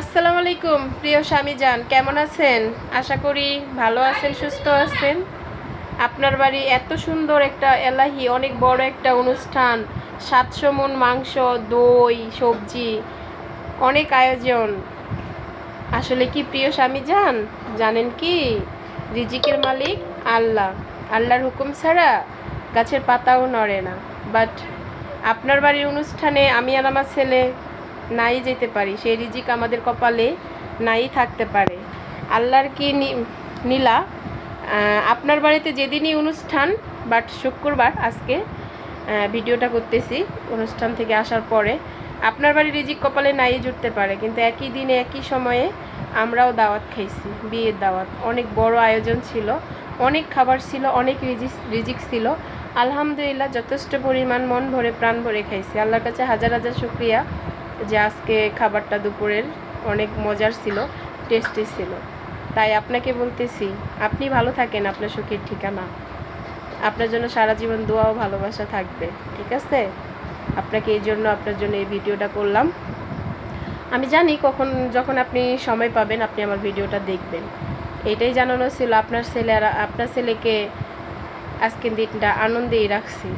আসসালামু আলাইকুম, প্রিয় স্বামী যান কেমন আছেন? আশা করি ভালো আছেন, সুস্থ আছেন। আপনার বাড়ি এত সুন্দর একটা এলাহি, অনেক বড় একটা অনুষ্ঠান, সাতশো মন মাংস, দই, সবজি, অনেক আয়োজন। আসলে কি প্রিয় স্বামী যান জানেন কি? রিজিকের মালিক আল্লাহ। আল্লাহর হুকুম ছাড়া গাছের পাতাও নড়ে না। বাট আপনার বাড়ির অনুষ্ঠানে আমি আর আমার ছেলে নাই যেতে পারি। সেই রিজিক আমাদের কপালে নাই থাকতে পারে। আল্লাহর কি নীলা? আপনার বাড়িতে যেদিনই অনুষ্ঠান, বাট শুক্রবার আজকে ভিডিওটা করতেছি, অনুষ্ঠান থেকে আসার পরে, আপনার বাড়ির রিজিক কপালে নাই জুটতে পারে, কিন্তু একই দিনে, একই সময়ে আমরাও দাওয়াত খাইছি, বিয়ের দাওয়াত। অনেক বড় আয়োজন ছিল, অনেক খাবার ছিল, অনেক রিজিক রিজিক ছিল। আলহামদুলিল্লাহ, যথেষ্ট পরিমাণ মন ভরে, প্রাণ ভরে খাইছি। আল্লাহর কাছে হাজার হাজার শুক্রিয়া। যে আজকে খাবারটা দুপুরের অনেক মজার ছিল টেস্টি ছিল। তাই আপনাকে বলতেছি, আপনি ভালো থাকেন, আপনার সুখের ঠিকানা। আপনার জন্য সারা জীবন দোয়া ও ভালোবাসা থাকবে, ঠিক আছে? আপনাকে এই জন্য, আপনার জন্য এই ভিডিওটা করলাম। আমি জানি কখন, যখন আপনি সময় পাবেন, আপনি আমার ভিডিওটা দেখবেন। এটাই জানানো ছিল আপনার ছেলে আর আপনার ছেলেকে আজকের দিনটা আনন্দেই রাখছি।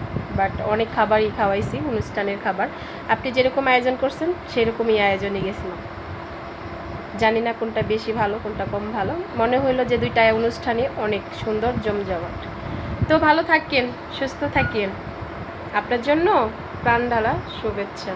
বাট অনেক খাবারই খাওয়াইছি, অনুষ্ঠানের খাবার। আপনি যেরকম আয়োজন করছেন, সেরকমই আয়োজনে গেছিলাম। জানি না কোনটা বেশি ভালো, কোনটা কম ভালো। মনে হইল যে দুইটা অনুষ্ঠানে অনেক সুন্দর, জমজমাট। তো ভালো থাকেন, সুস্থ থাকেন। আপনার জন্য প্রাণ ঢালা শুভেচ্ছা।